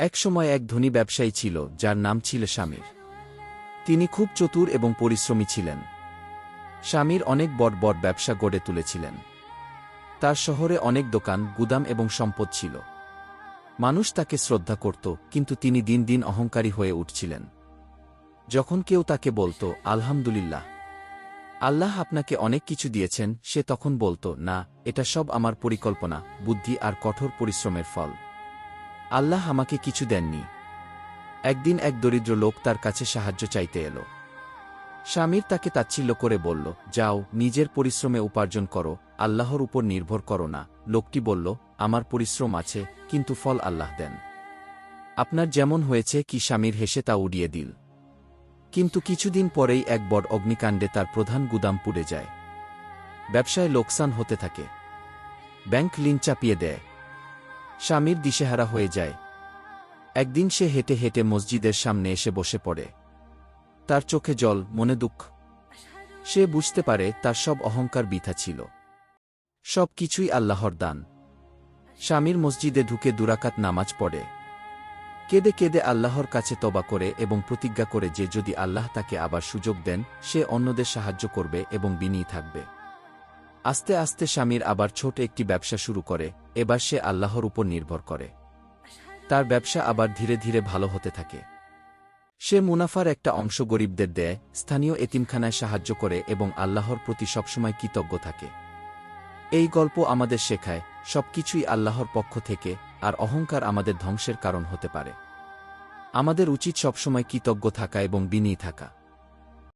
একসময় এক ধনী ব্যবসায়ী ছিল, যার নাম ছিল স্বামীর। তিনি খুব চতুর এবং পরিশ্রমী ছিলেন। স্বামীর অনেক বড় বড় ব্যবসা গড়ে তুলেছিলেন। তার শহরে অনেক দোকান, গুদাম এবং সম্পদ ছিল। মানুষ তাকে শ্রদ্ধা করত, কিন্তু তিনি দিন দিন অহংকারী হয়ে উঠছিলেন। যখন কেউ তাকে বলতো, আলহামদুলিল্লাহ। আল্লাহ আপনাকে অনেক কিছু দিয়েছেন, সে তখন বলতো, না, এটা সব আমার পরিকল্পনা, বুদ্ধি আর কঠোর পরিশ্রমের ফল। আল্লাহ আমাকে কিছু দেননি। একদিন এক দরিদ্র লোক তার কাছে সাহায্য চাইতে এলো। স্বামীর তাকে তাচ্ছিল্য করে বলল, যাও, নিজের পরিশ্রমে উপার্জন করো, আল্লাহর উপর নির্ভর করো না। লোকটি বলল, আমার পরিশ্রম আছে, কিন্তু ফল আল্লাহ দেন। আপনার যেমন হয়েছে কি স্বামীর হেসে তা উড়িয়ে দিল। কিন্তু কিছুদিন পরেই এক বড় অগ্নিকাণ্ডে তার প্রধান গুদাম পুড়ে যায়। ব্যবসায় লোকসান হতে থাকে। ব্যাংক লিন চাপিয়ে দেয়। স্বামীর দিশেহারা হয়ে যায়। একদিন সে হেঁটে হেঁটে মসজিদের সামনে এসে বসে পড়ে। তার চোখে জল, মনে দুঃখ। সে বুঝতে পারে তার সব অহংকার বৃথা ছিল। সব কিছুই আল্লাহর দান। স্বামীর মসজিদে ঢুকে দুরাকাত নামাজ পড়ে। কেঁদে কেঁদে আল্লাহর কাছে তবা করে এবং প্রতিজ্ঞা করে যে যদি আল্লাহ তাকে আবার সুযোগ দেন, সে অন্যদের সাহায্য করবে এবং বিনিয়ে থাকবে। আস্তে আস্তে স্বামীর আবার ছোট একটি ব্যবসা শুরু করে, এবার সে আল্লাহর উপর নির্ভর করে। তার ব্যবসা আবার ধীরে ধীরে ভালো হতে থাকে। সে মুনাফার একটা অংশ গরিবদের দেয়, স্থানীয় এতিমখানায় সাহায্য করে এবং আল্লাহর প্রতি সবসময় কৃতজ্ঞ থাকে। এই গল্প আমাদের শেখায়, সবকিছুই আল্লাহর পক্ষ থেকে, আর অহংকার আমাদের ধ্বংসের কারণ হতে পারে। আমাদের উচিত সবসময় কৃতজ্ঞ থাকা এবং বিনিয়ে থাকা।